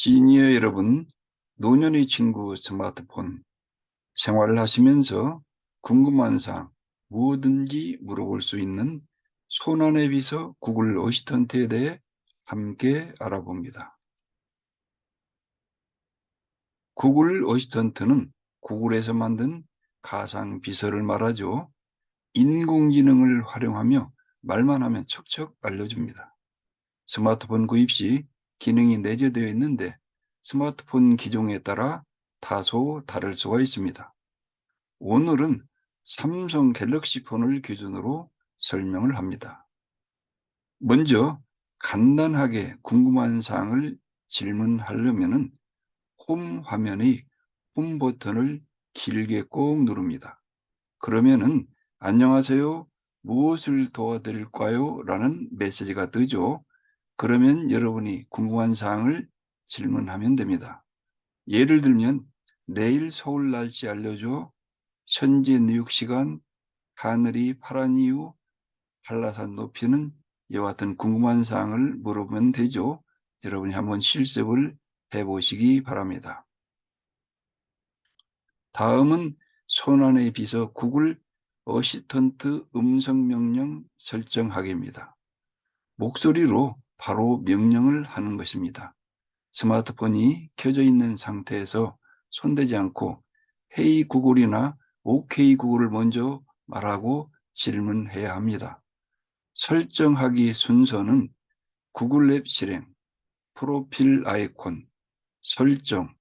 시니어 여러분, 노년의 친구 스마트폰 생활을 하시면서 궁금한 사항 무엇든지 물어볼 수 있는 손안의 비서 구글 어시턴트에 대해 함께 알아봅니다. 구글 어시턴트는 구글에서 만든 가상 비서를 말하죠. 인공지능을 활용하며 말만 하면 척척 알려줍니다. 스마트폰 구입 시 기능이 내재되어 있는데 스마트폰 기종에 따라 다소 다를 수가 있습니다. 오늘은 삼성 갤럭시 폰을 기준으로 설명을 합니다. 먼저 간단하게 궁금한 사항을 질문하려면 홈 화면의 홈 버튼을 길게 꼭 누릅니다. 그러면은 안녕하세요. 무엇을 도와드릴까요? 라는 메시지가 뜨죠. 그러면 여러분이 궁금한 사항을 질문하면 됩니다. 예를 들면 내일 서울 날씨 알려줘, 현재 뉴욕 시간, 하늘이 파란 이유, 한라산 높이는 이와 같은 궁금한 사항을 물어보면 되죠. 여러분이 한번 실습을 해보시기 바랍니다. 다음은 손안의 비서 구글 어시턴트 음성명령 설정하기입니다. 목소리로 바로 명령을 하는 것입니다. 스마트폰이 켜져 있는 상태에서 손대지 않고 헤이 구글이나 오케이 구글을 먼저 말하고 질문해야 합니다. 설정하기 순서는 구글 앱 실행, 프로필 아이콘, 설정,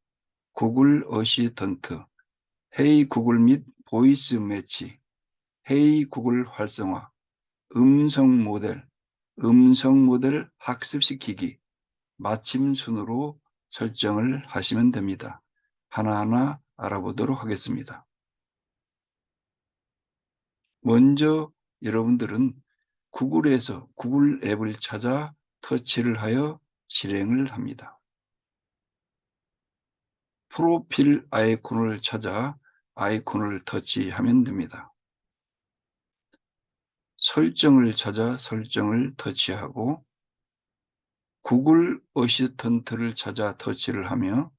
구글 어시턴트, 헤이 구글 및 보이스 매치, 헤이 구글 활성화, 음성 모델, 음성 모델 학습시키기, 마침 순으로 설정을 하시면 됩니다. 하나하나 알아보도록 하겠습니다. 먼저 여러분들은 구글에서 구글 앱을 찾아 터치를 하여 실행을 합니다. 프로필 아이콘을 찾아 아이콘을 터치하면 됩니다. 설정을 찾아 설정을 터치하고 구글 어시스턴트를 찾아 터치를 하며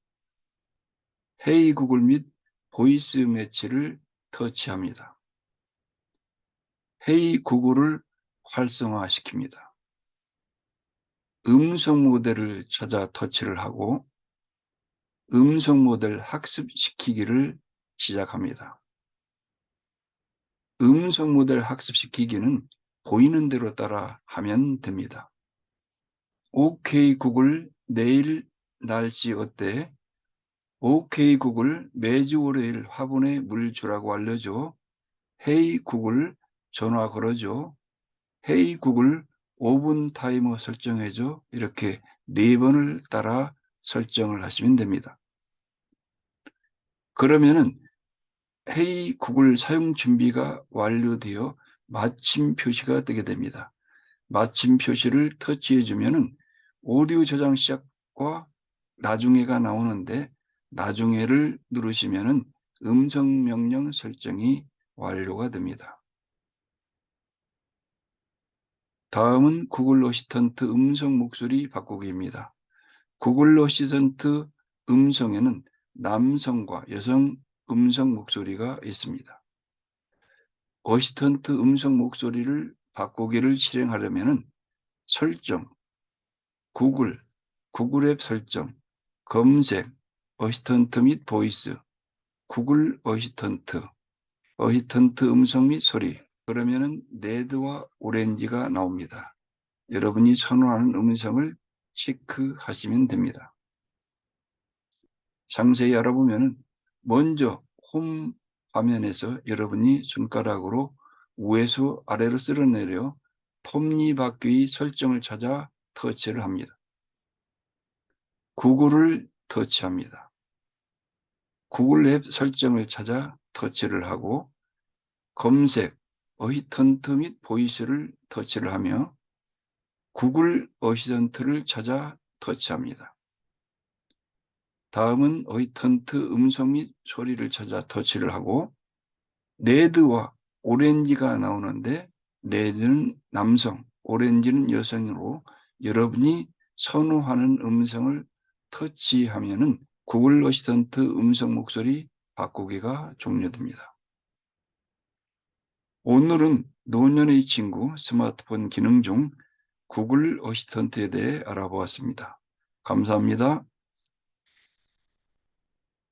헤이 구글 및 보이스 매치를 터치합니다. 헤이 구글을 활성화시킵니다. 음성 모델을 찾아 터치를 하고 음성 모델 학습시키기를 시작합니다. 음성 모델 학습시키기는 보이는 대로 따라 하면 됩니다. 오케이 구글 내일 날씨 어때? 오케이 구글 매주 월요일 화분에 물 주라고 알려줘. 헤이 구글 전화 걸어줘. 헤이 구글 5분 타이머 설정해줘. 이렇게 네 번을 따라 설정을 하시면 됩니다. 그러면은 헤이 구글 사용 준비가 완료되어 마침 표시가 뜨게 됩니다. 마침 표시를 터치해 주면은 오디오 저장 시작과 나중에가 나오는데 나중에를 누르시면은 음성 명령 설정이 완료가 됩니다. 다음은 구글 어시턴트 음성 목소리 바꾸기입니다. 구글 어시턴트 음성에는 남성과 여성 음성 목소리가 있습니다. 어시턴트 음성 목소리를 바꾸기를 실행하려면 설정, 구글, 구글 앱 설정, 검색, 어시턴트 및 보이스, 구글 어시턴트, 어시턴트 음성 및 소리 그러면은 레드와 오렌지가 나옵니다. 여러분이 선호하는 음성을 체크하시면 됩니다. 상세히 알아보면 먼저 홈 화면에서 여러분이 손가락으로 위에서 아래로 쓸어내려 톱니바퀴 설정을 찾아 터치를 합니다. 구글을 터치합니다. 구글 앱 설정을 찾아 터치를 하고 검색, 어시턴트 및 보이스를 터치를 하며 구글 어시턴트를 찾아 터치합니다. 다음은 어시턴트 음성 및 소리를 찾아 터치를 하고 레드와 오렌지가 나오는데 레드는 남성, 오렌지는 여성으로 여러분이 선호하는 음성을 터치하면 은 구글 어시스턴트 음성 목소리 바꾸기가 종료됩니다. 오늘은 노년의 친구 스마트폰 기능 중 구글 어시스턴트에 대해 알아보았습니다. 감사합니다.